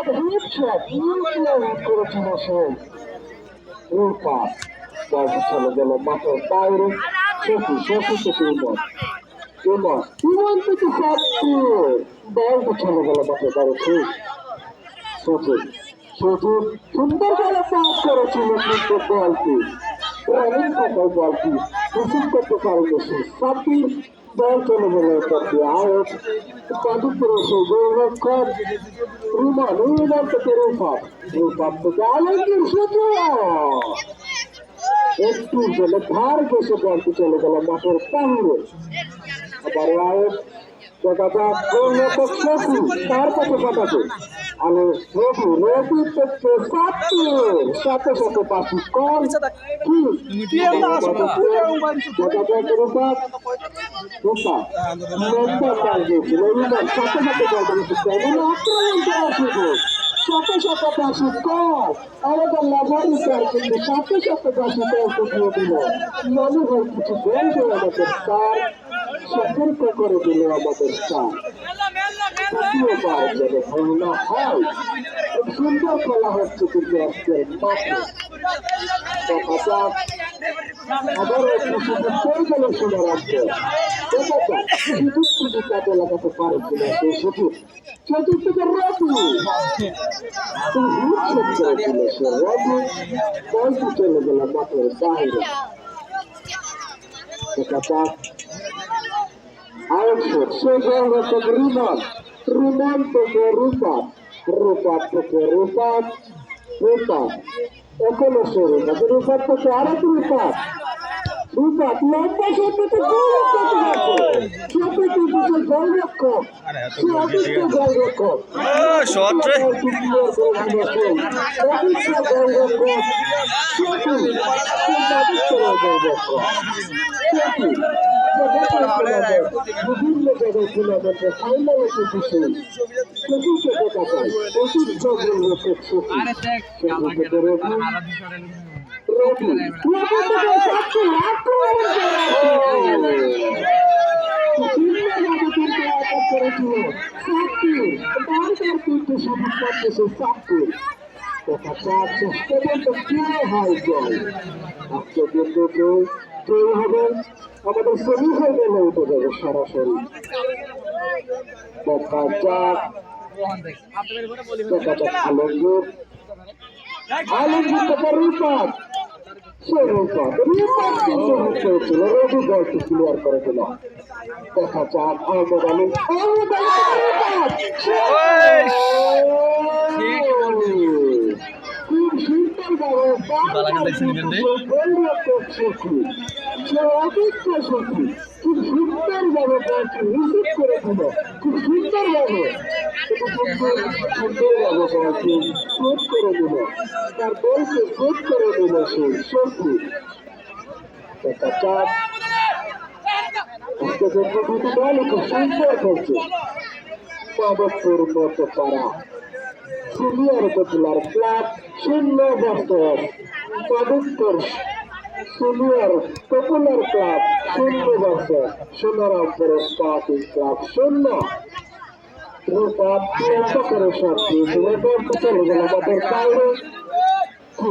Hit করেছিল সে রূপা বলটি চলে গেল মাঠের বাইরে শশী শশী থেকে উমর উমর উমর থেকে সাতটি বলটি চলে গেল মাঠের বাইরে শেষ সুযোগ সুযোগ সুন্দর করে গোলরক্ষক রুমান রুমান থেকে রূপাপ রূপাপ থেকে আলমগীর সুযোগ একটু জন্য ধার ঘেসে বলটি চলে গেল মাঠের বাহিরে আবার আউট দেখা যাক তার কাছে পাঠাবে আলো রবি রবি থেকে সাতটির সাথে সাথে পাশি কল কি দেখা যাক রূপাপ রূপাপ নম্বর পাল দিয়েছিল রূপাপ সাথে সাথে পাশি কল আমাদের লাভারি চাই কিন্তু সাথে সাথে পাশি কল দিয়ে দিল মনে হয় কিছু বলবে আমাদের স্টার সতর্ক করে দিল আমাদের স্টার যেন ভুল না হয় খুব সুন্দর খেলা হচ্ছে কিন্তু আজকের মাঠে আবারও অঙ্ক দেখা যাক সুযোগ সুযোগ কাজে লাগাতে পারে কিনা সেই সুযোগ চতুর্থকে রবি রবি বলটি চলে গেল মাঠের বাইরে দেখা সে গেল থেকে Rumen Tokorufat, Rufat Tokorufat, Rufat. Ekolo Surumat, Rufat Tokorat Rufat. রূপাপ লম্বা সত্যি গোল করতে পারবে সত্যি কিন্তু গোলরক্ষক সে অভিজ্ঞ গোলরক্ষক বিভিন্ন জায়গায় টুর্নামেন্টে ফাইনাল এসেছে সেটিকে দেখা যায় গোলরক্ষক পর্যন্ত কে হয় আমাদের সেমিফাইনালে উঠে যাবে সরাসরি দেখা যাক দেখা যাক আলমগীর আলমগীর থেকে রূপাত ক্লিয়ার করে দিল দেখা যাক আহমদ আলী খুব সুন্দর ভাবে গোলরক্ষক শক্তি খুব সুন্দর ভাবে রিসিভ করে দিল খুব সুন্দর ভাবে সুন্দর ভাবে বলটি সেট করে দিল। তার বলকে সেট করে দিল সে শক্তি। দলই খুব সুন্দর খেলছে মাদকপুর মতো পারা সিনিয়র পপুলার ক্লাব শূন্য বছর মাদকপুর সিনিয়র পপুলার ক্লাব শূন্য বছর সোনারামপুর স্পার্টিং ক্লাব শূন্য রূপা প্রিয়ঙ্ক করে সব দিয়েছিল বলতে চলে গেল আমাদের বাইরে কি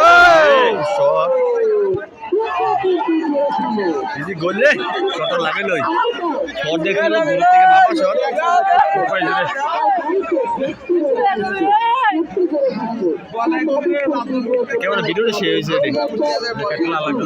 এই, শট। ইজি শট লাগাইলো দূর থেকে মাপা শট। উপায় কেমন ভিডিওটা শেষ হয়েছে লাগল।